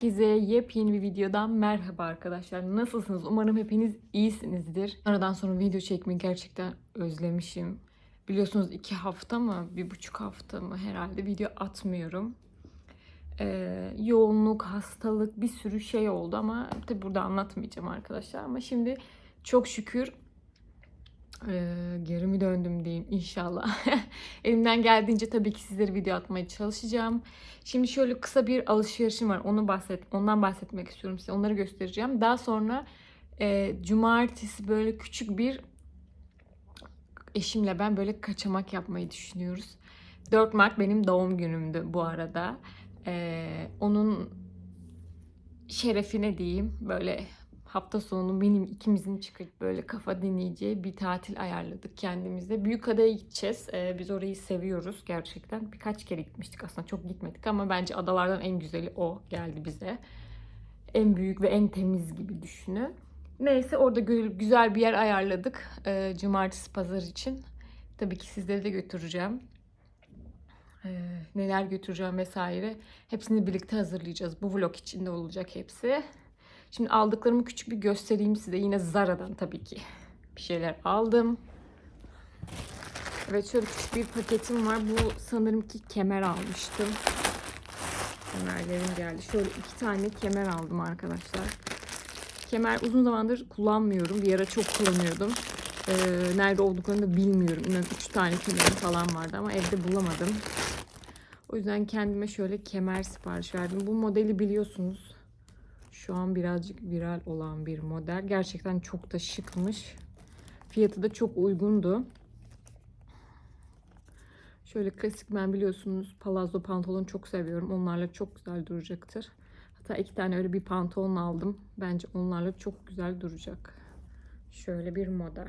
Herkese yepyeni bir videodan merhaba arkadaşlar. Nasılsınız? Umarım hepiniz iyisinizdir. Aradan sonra video çekmeyi gerçekten özlemişim. Biliyorsunuz iki hafta mı, bir buçuk hafta mı herhalde video atmıyorum. Ee, yoğunluk, hastalık bir sürü şey oldu ama tabi burada anlatmayacağım arkadaşlar. Ama şimdi çok şükür ee, geri mi döndüm diyeyim inşallah. Elimden geldiğince tabii ki sizlere video atmaya çalışacağım. Şimdi şöyle kısa bir alışverişim var. Onu bahset, ondan bahsetmek istiyorum size. Onları göstereceğim. Daha sonra e, cumartesi böyle küçük bir eşimle ben böyle kaçamak yapmayı düşünüyoruz. 4 Mart benim doğum günümdü bu arada. Ee, onun şerefine diyeyim böyle hafta sonu benim ikimizin çıkıp böyle kafa dinleyeceği bir tatil ayarladık kendimize. Büyükada'ya gideceğiz. Ee, biz orayı seviyoruz gerçekten. Birkaç kere gitmiştik aslında çok gitmedik ama bence adalardan en güzeli o geldi bize. En büyük ve en temiz gibi düşünün. Neyse orada gü- güzel bir yer ayarladık. Ee, cumartesi pazar için. Tabii ki sizleri de götüreceğim. Ee, neler götüreceğim vesaire. Hepsini birlikte hazırlayacağız. Bu vlog içinde olacak hepsi. Şimdi aldıklarımı küçük bir göstereyim size. Yine Zara'dan tabii ki bir şeyler aldım. Evet şöyle küçük bir paketim var. Bu sanırım ki kemer almıştım. Kemerlerim geldi. Şöyle iki tane kemer aldım arkadaşlar. Kemer uzun zamandır kullanmıyorum. Bir ara çok kullanıyordum. Ee, nerede olduklarını da bilmiyorum. İnan üç tane kemerim falan vardı ama evde bulamadım. O yüzden kendime şöyle kemer sipariş verdim. Bu modeli biliyorsunuz. Şu an birazcık viral olan bir model. Gerçekten çok da şıkmış. Fiyatı da çok uygundu. Şöyle klasik ben biliyorsunuz palazzo pantolon çok seviyorum. Onlarla çok güzel duracaktır. Hatta iki tane öyle bir pantolon aldım. Bence onlarla çok güzel duracak. Şöyle bir model.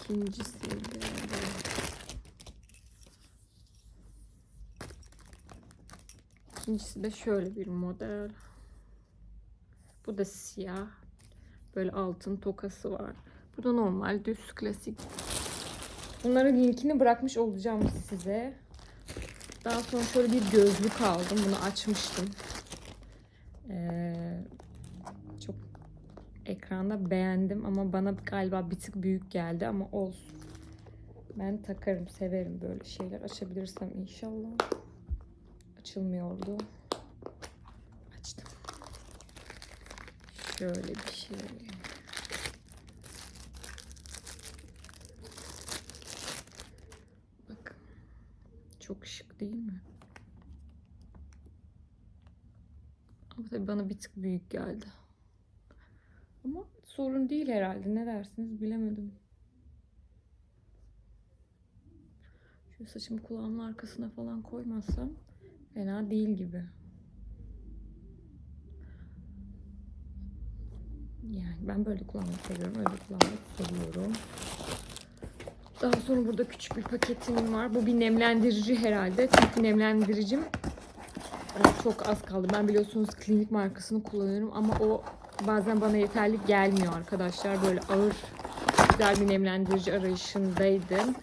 İkincisi de İkincisi de şöyle bir model. Bu da siyah. Böyle altın tokası var. Bu da normal düz klasik. Bunların linkini bırakmış olacağım size. Daha sonra şöyle bir gözlük aldım. Bunu açmıştım. Ee, çok ekranda beğendim ama bana galiba bir tık büyük geldi ama olsun. Ben takarım, severim böyle şeyler. Açabilirsem inşallah açılmıyordu. Açtım. Şöyle bir şey. Bakın. Çok şık değil mi? Ama tabii bana bir tık büyük geldi. Ama sorun değil herhalde. Ne dersiniz bilemedim. Şöyle saçımı kulağımın arkasına falan koymazsam Fena değil gibi. Yani ben böyle kullanmayı seviyorum. Öyle kullanmayı seviyorum. Daha sonra burada küçük bir paketim var. Bu bir nemlendirici herhalde. Çünkü nemlendiricim çok az kaldı. Ben biliyorsunuz klinik markasını kullanıyorum ama o bazen bana yeterli gelmiyor arkadaşlar. Böyle ağır güzel bir nemlendirici arayışındaydım.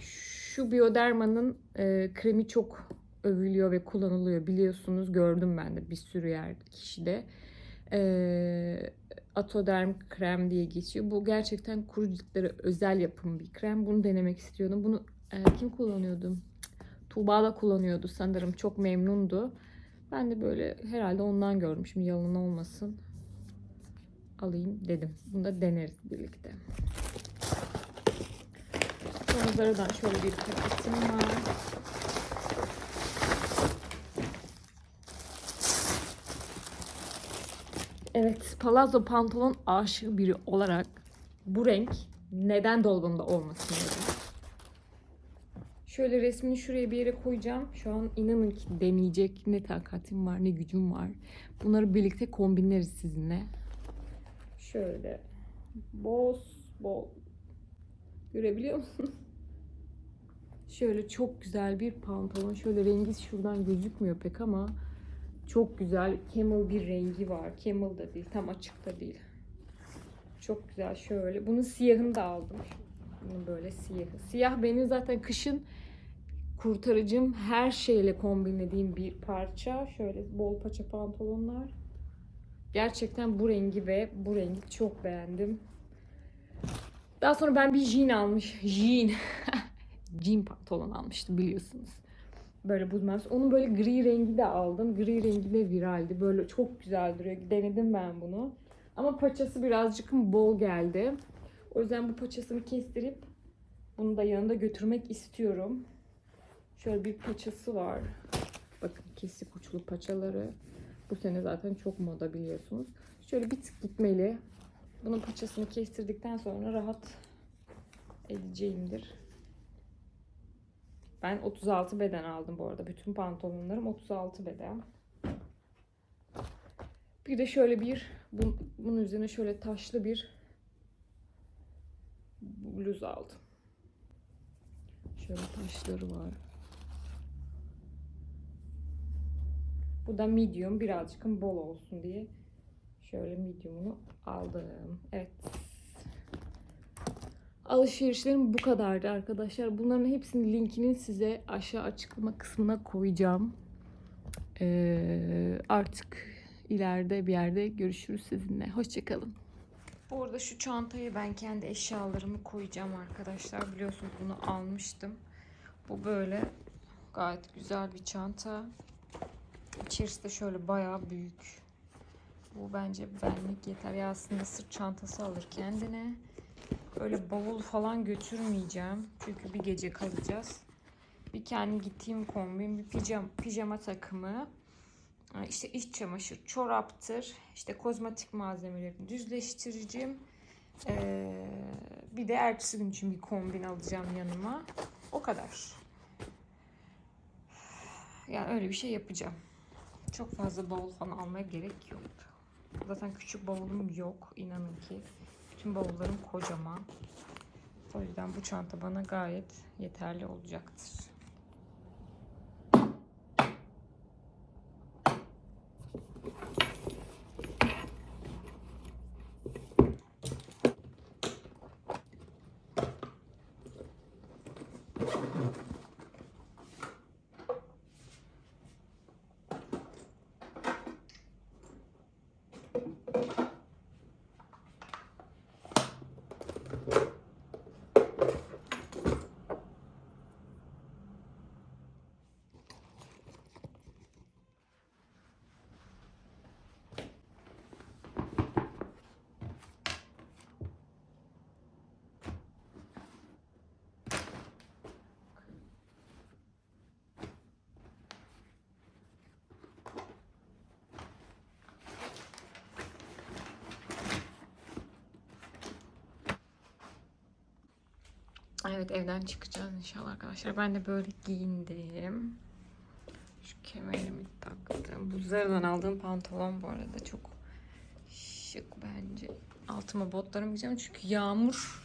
Şu Bioderma'nın e, kremi çok övülüyor ve kullanılıyor biliyorsunuz. Gördüm ben de bir sürü yer kişide. Ee, Atoderm krem diye geçiyor. Bu gerçekten kuru ciltlere özel yapım bir krem. Bunu denemek istiyordum. Bunu e, kim kullanıyordu? Tuğba da kullanıyordu sanırım. Çok memnundu. Ben de böyle herhalde ondan gördüm. Şimdi yalan olmasın. Alayım dedim. Bunu da deneriz birlikte. Sonra şöyle bir paketim var. Evet, palazzo pantolon aşığı biri olarak bu renk neden dolabımda olmasın dedim. Şöyle resmini şuraya bir yere koyacağım. Şu an inanın ki deneyecek ne takatim var ne gücüm var. Bunları birlikte kombinleriz sizinle. Şöyle boz bol görebiliyor musunuz? Şöyle çok güzel bir pantolon. Şöyle rengi şuradan gözükmüyor pek ama çok güzel camel bir rengi var. Camel da değil, tam açık da değil. Çok güzel şöyle. Bunun siyahını da aldım. Bunun böyle siyahı. Siyah benim zaten kışın kurtarıcım her şeyle kombinlediğim bir parça. Şöyle bol paça pantolonlar. Gerçekten bu rengi ve bu rengi çok beğendim. Daha sonra ben bir jean almış. Jean. jean pantolon almıştım biliyorsunuz. Böyle buz. Onun böyle gri rengi de aldım. Gri rengi de viraldi. Böyle çok güzel duruyor. Denedim ben bunu. Ama paçası birazcık bol geldi. O yüzden bu paçasını kestirip bunu da yanında götürmek istiyorum. Şöyle bir paçası var. Bakın kesik uçlu paçaları. Bu sene zaten çok moda biliyorsunuz. Şöyle bir tık gitmeli. Bunun paçasını kestirdikten sonra rahat edeceğimdir. Ben 36 beden aldım bu arada. Bütün pantolonlarım 36 beden. Bir de şöyle bir bu- bunun üzerine şöyle taşlı bir bluz aldım. Şöyle taşları var. Bu da medium birazcık bol olsun diye şöyle medium'unu aldım. Evet. Alışverişlerim bu kadardı arkadaşlar. Bunların hepsinin linkini size aşağı açıklama kısmına koyacağım. Ee, artık ileride bir yerde görüşürüz sizinle. Hoşçakalın. Bu arada şu çantayı ben kendi eşyalarımı koyacağım arkadaşlar. Biliyorsunuz bunu almıştım. Bu böyle gayet güzel bir çanta. İçerisi de şöyle bayağı büyük. Bu bence benlik yeter. Ya aslında sırt çantası alır kendine. Öyle bavul falan götürmeyeceğim. Çünkü bir gece kalacağız. Bir kendi gittiğim kombin, bir pijama, pijama takımı. işte iç çamaşır, çoraptır. işte kozmetik malzemelerini düzleştireceğim. Ee, bir de ertesi gün için bir kombin alacağım yanıma. O kadar. Yani öyle bir şey yapacağım. Çok fazla bavul falan almaya gerek yok. Zaten küçük bavulum yok inanın ki. Bütün bavullarım kocaman. O yüzden bu çanta bana gayet yeterli olacaktır. Evet evden çıkacağız inşallah arkadaşlar. Ben de böyle giyindim. Şu kemerimi taktım. Bu Zara'dan aldığım pantolon bu arada çok şık bence. Altıma botlarımı giyeceğim çünkü yağmur.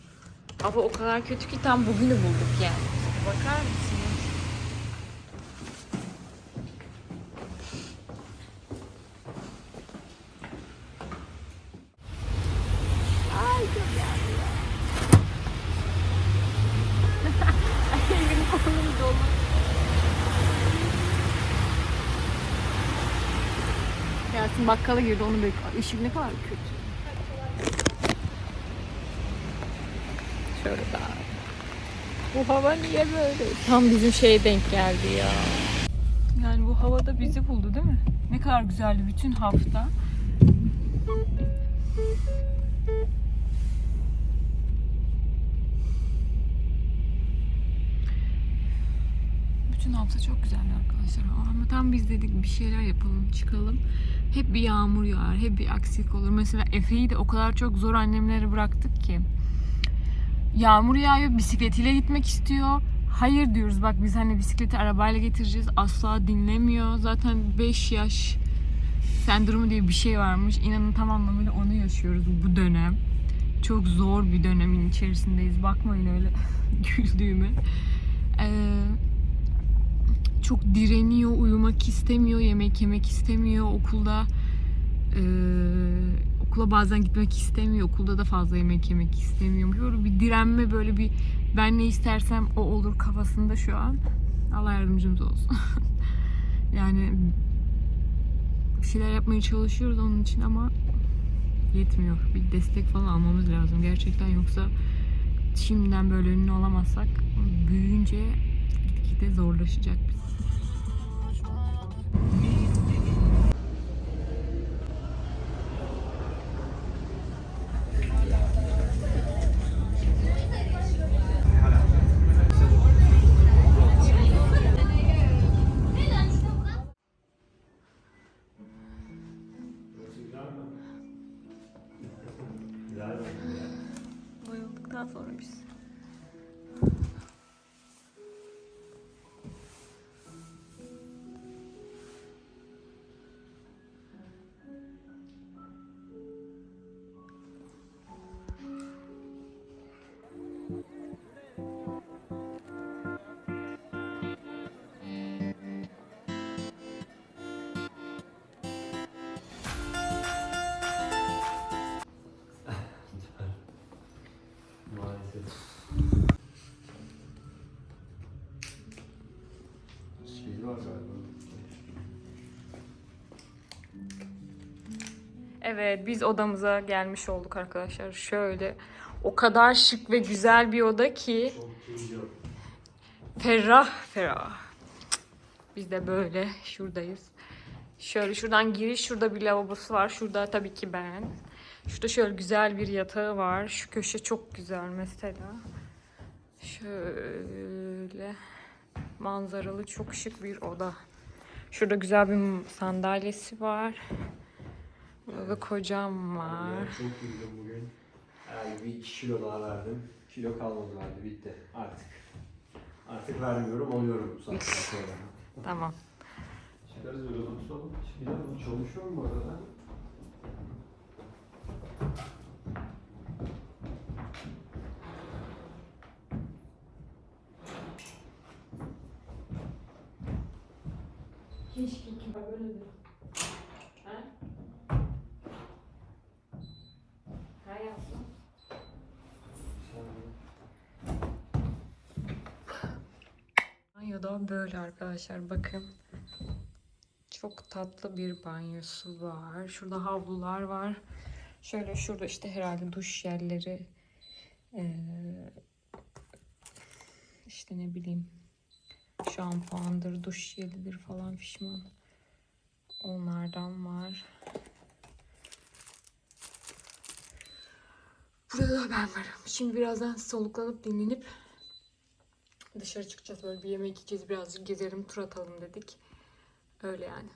Hava o kadar kötü ki tam bugünü bulduk yani. Bakar mısınız? Yasin bakkala girdi onu bekliyor. Işık ne kadar kötü. Şöyle daha. Bu hava niye böyle? Tam bizim şeye denk geldi ya. Yani bu havada bizi buldu değil mi? Ne kadar güzeldi bütün hafta. Bütün hafta çok güzeldi arkadaşlar. Ama tam biz dedik bir şeyler yapalım, çıkalım. Hep bir yağmur yağar, hep bir aksilik olur. Mesela Efe'yi de o kadar çok zor annemlere bıraktık ki. Yağmur yağıyor, bisikletiyle gitmek istiyor. Hayır diyoruz bak biz hani bisikleti arabayla getireceğiz. Asla dinlemiyor. Zaten 5 yaş sendromu diye bir şey varmış. İnanın tam anlamıyla onu yaşıyoruz bu dönem. Çok zor bir dönemin içerisindeyiz. Bakmayın öyle güldüğüme. Ee, çok direniyor, uyumak istemiyor, yemek yemek istemiyor. Okulda e, okula bazen gitmek istemiyor. Okulda da fazla yemek yemek istemiyor. Böyle bir direnme, böyle bir ben ne istersem o olur kafasında şu an. Allah yardımcımız olsun. yani bir şeyler yapmaya çalışıyoruz onun için ama yetmiyor. Bir destek falan almamız lazım gerçekten yoksa şimdiden böyle ünlü olamazsak büyüyünce gitgide zorlaşacak Me. Evet biz odamıza gelmiş olduk arkadaşlar. Şöyle o kadar şık ve güzel bir oda ki ferah ferah. Biz de böyle şuradayız. Şöyle şuradan giriş, şurada bir lavabosu var. Şurada tabii ki ben. Şurada şöyle güzel bir yatağı var. Şu köşe çok güzel mesela. Şöyle manzaralı çok şık bir oda. Şurada güzel bir sandalyesi var. Burada da kocam var. Ben çok güldüm bugün. Herhalde bir 2 kilo daha verdim. Kilo kalmadı verdi bitti artık. Artık vermiyorum oluyorum bu saatten sonra. Tamam. Çıkarız öyle konuşalım. Şimdi bu çalışıyor mu bu arada? Keşke kibar böyledir. Ha? Ha yaptım. Böyle arkadaşlar bakın. Çok tatlı bir banyosu var. Şurada havlular var. Şöyle şurada işte herhalde duş yerleri. Ee, işte ne bileyim şampuandır, duş jelidir falan pişman. Onlardan var. Burada da ben varım. Şimdi birazdan soluklanıp dinlenip dışarı çıkacağız. Böyle bir yemek yiyeceğiz. Birazcık gezelim, tur atalım dedik. Öyle yani.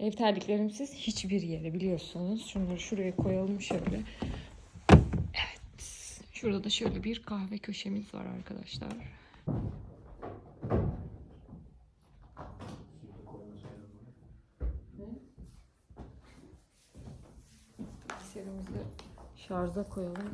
Ev terliklerimsiz hiçbir yere biliyorsunuz. Şunları şuraya koyalım şöyle. Evet. Şurada da şöyle bir kahve köşemiz var arkadaşlar. Şarja koyalım.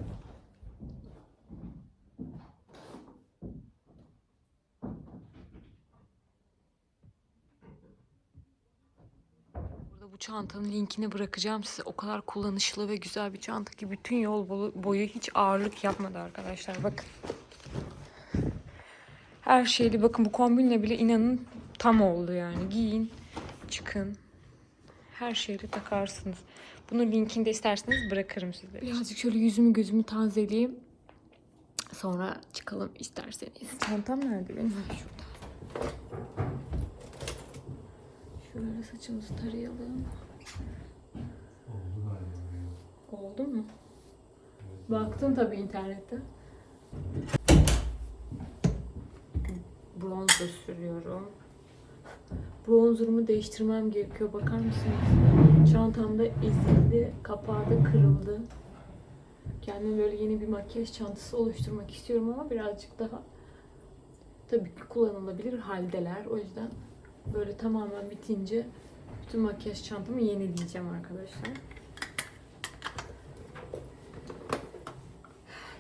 Burada bu çantanın linkini bırakacağım size. O kadar kullanışlı ve güzel bir çanta ki bütün yol boyu hiç ağırlık yapmadı arkadaşlar. Bakın. Her şeyli bakın bu kombinle bile inanın tam oldu yani. Giyin, çıkın. Her şeyle takarsınız. Bunun linkini de isterseniz bırakırım size. Birazcık şöyle yüzümü gözümü tazeleyeyim. Sonra çıkalım isterseniz. Çantam nerede benim? Ha, şurada. Şöyle saçımızı tarayalım. Oldu mu? Baktın tabii internette. Bronz da sürüyorum. Bronzerumu değiştirmem gerekiyor. Bakar mısınız? Çantamda ezildi. Kapağı da kırıldı. Kendime böyle yeni bir makyaj çantası oluşturmak istiyorum ama birazcık daha tabii ki kullanılabilir haldeler. O yüzden böyle tamamen bitince bütün makyaj çantamı yenileyeceğim arkadaşlar.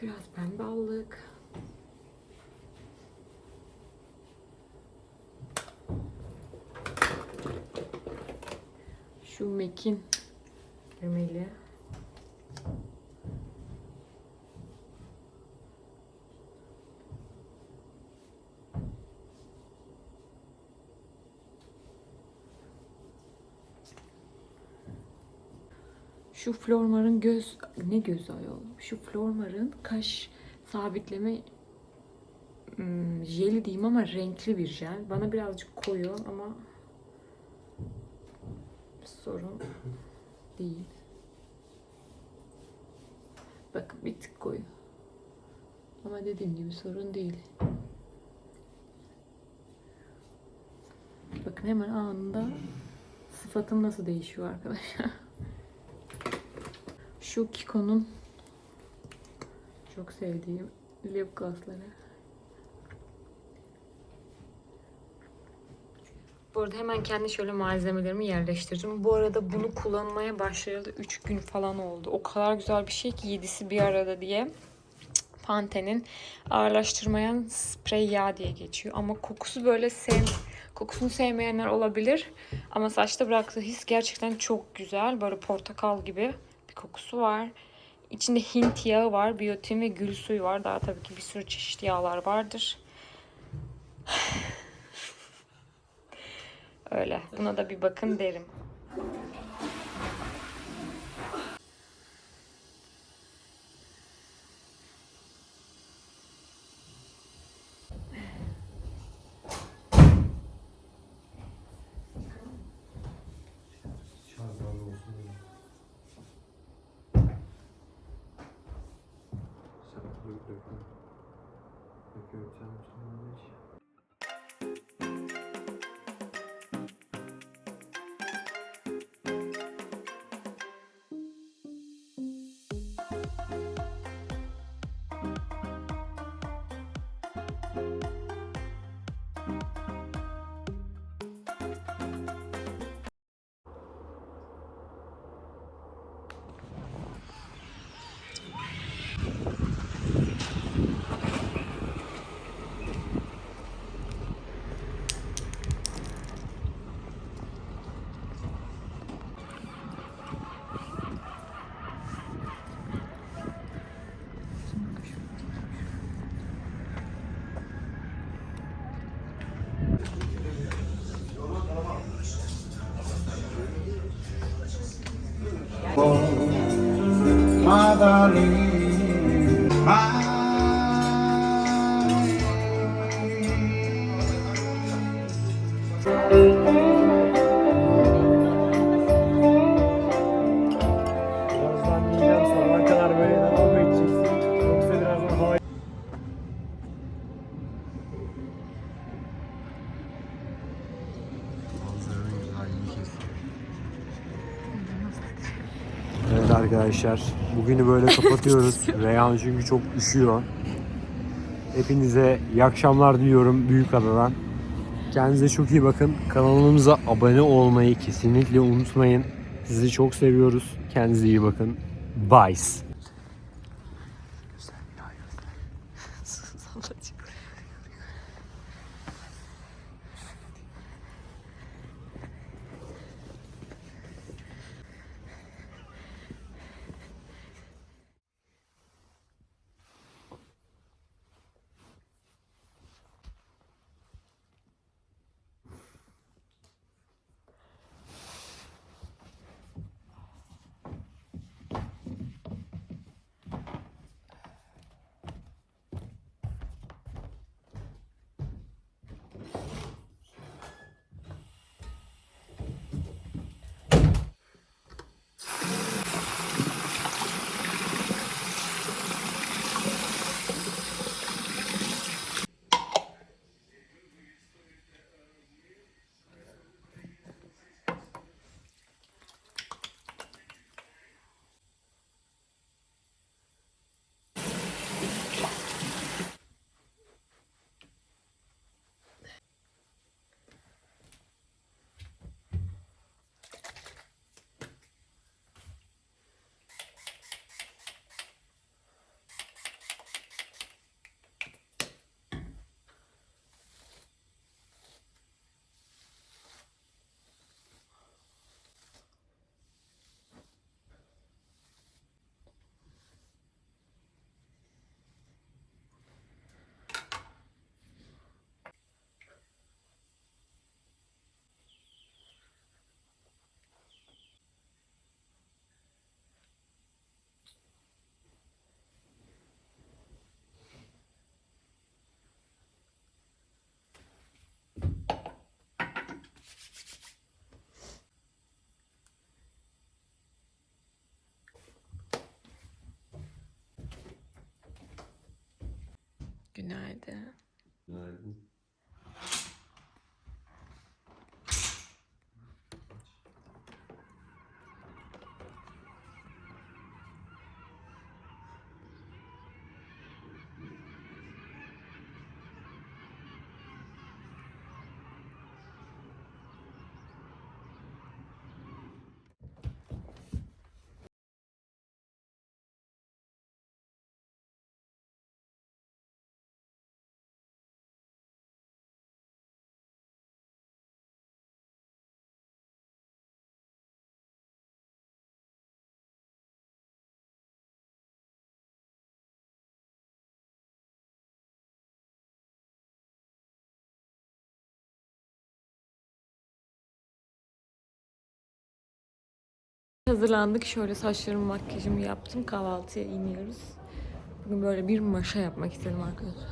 Biraz pembe aldık. Şu Mekin kremeli. Şu Flormar'ın göz ne gözü ayol? Şu Flormar'ın kaş sabitleme hmm, jeli diyeyim ama renkli bir jel. Bana birazcık koyu ama sorun değil. Bakın bir tık koyu. Ama dediğim gibi sorun değil. Bakın hemen anında sıfatım nasıl değişiyor arkadaşlar. Şu Kiko'nun çok sevdiğim lip glossları. Bu arada hemen kendi şöyle malzemelerimi yerleştirdim. Bu arada bunu kullanmaya başlayalı 3 gün falan oldu. O kadar güzel bir şey ki yedisi bir arada diye. Pantene'in ağırlaştırmayan sprey yağ diye geçiyor. Ama kokusu böyle sev kokusunu sevmeyenler olabilir. Ama saçta bıraktığı his gerçekten çok güzel. Böyle portakal gibi bir kokusu var. İçinde Hint yağı var, biyotin ve gül suyu var. Daha tabii ki bir sürü çeşitli yağlar vardır. Öyle. Buna da bir bakın derim. Arkadaşlar, bugünü böyle kapatıyoruz. Reyhan çünkü çok üşüyor. Hepinize iyi akşamlar diliyorum Büyükada'dan. Kendinize çok iyi bakın. Kanalımıza abone olmayı kesinlikle unutmayın. Sizi çok seviyoruz. Kendinize iyi bakın. Bye. Günaydın. Günaydın. Hazırlandık. Şöyle saçlarımı, makyajımı yaptım. Kahvaltıya iniyoruz. Bugün böyle bir maşa yapmak istedim arkadaşlar.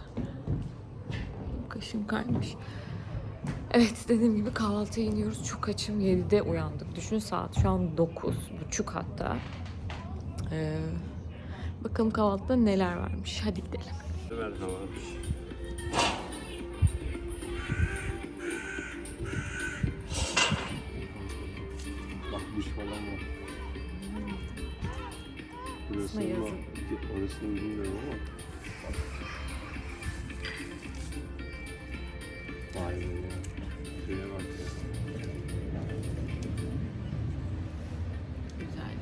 Kaşım kaymış. Evet dediğim gibi kahvaltıya iniyoruz. Çok açım. 7'de uyandık. Düşün saat şu an 9. buçuk hatta. Ee, bakalım kahvaltıda neler varmış. Hadi gidelim. Merhaba. Ama yazın. orasını bilmiyorum ama. Vay be ya. Şuraya bak ya. Güzel.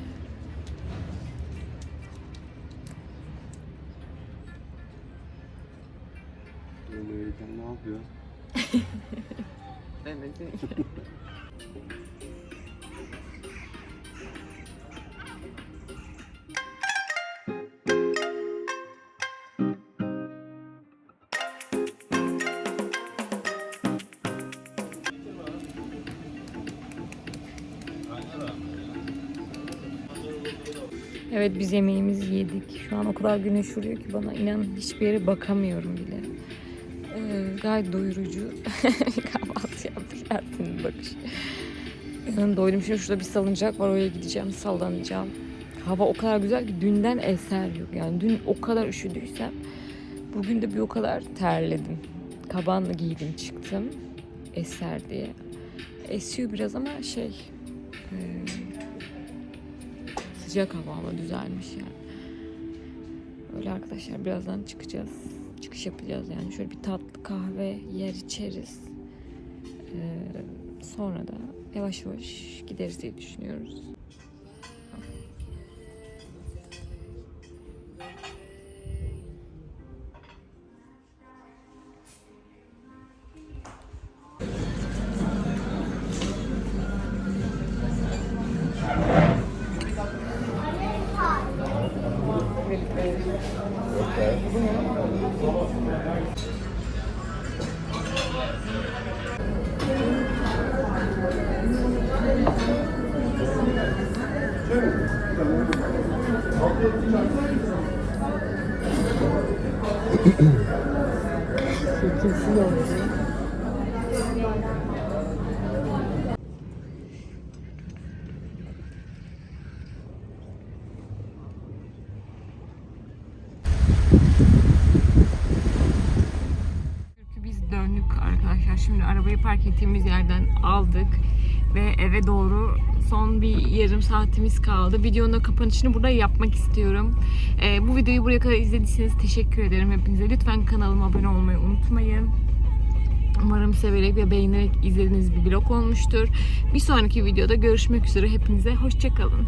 Öyleyken ne yapıyor? Evet. Evet biz yemeğimizi yedik. Şu an o kadar güneş vuruyor ki bana inan hiçbir yere bakamıyorum bile. Ee, gayet doyurucu kahvaltı yaptık. Ersin'in bakış. İnanın doydum. Şimdi şurada bir salıncak var. Oraya gideceğim. Sallanacağım. Hava o kadar güzel ki dünden eser yok. Yani dün o kadar üşüdüysem bugün de bir o kadar terledim. Kaban giydim çıktım. Eser diye. Esiyor biraz ama şey e, sıcak hava ama düzelmiş yani. Öyle arkadaşlar birazdan çıkacağız. Çıkış yapacağız yani. Şöyle bir tatlı kahve yer içeriz. Ee, sonra da yavaş yavaş gideriz diye düşünüyoruz. Çünkü biz döndük arkadaşlar. Şimdi arabayı park ettiğimiz yerden aldık ve eve doğru son bir yarım saatimiz kaldı. Videonun kapanışını burada yapmak istiyorum. Ee, bu videoyu buraya kadar izlediyseniz teşekkür ederim hepinize. Lütfen kanalıma abone olmayı unutmayın. Umarım severek ve beğenerek izlediğiniz bir vlog olmuştur. Bir sonraki videoda görüşmek üzere. Hepinize hoşçakalın.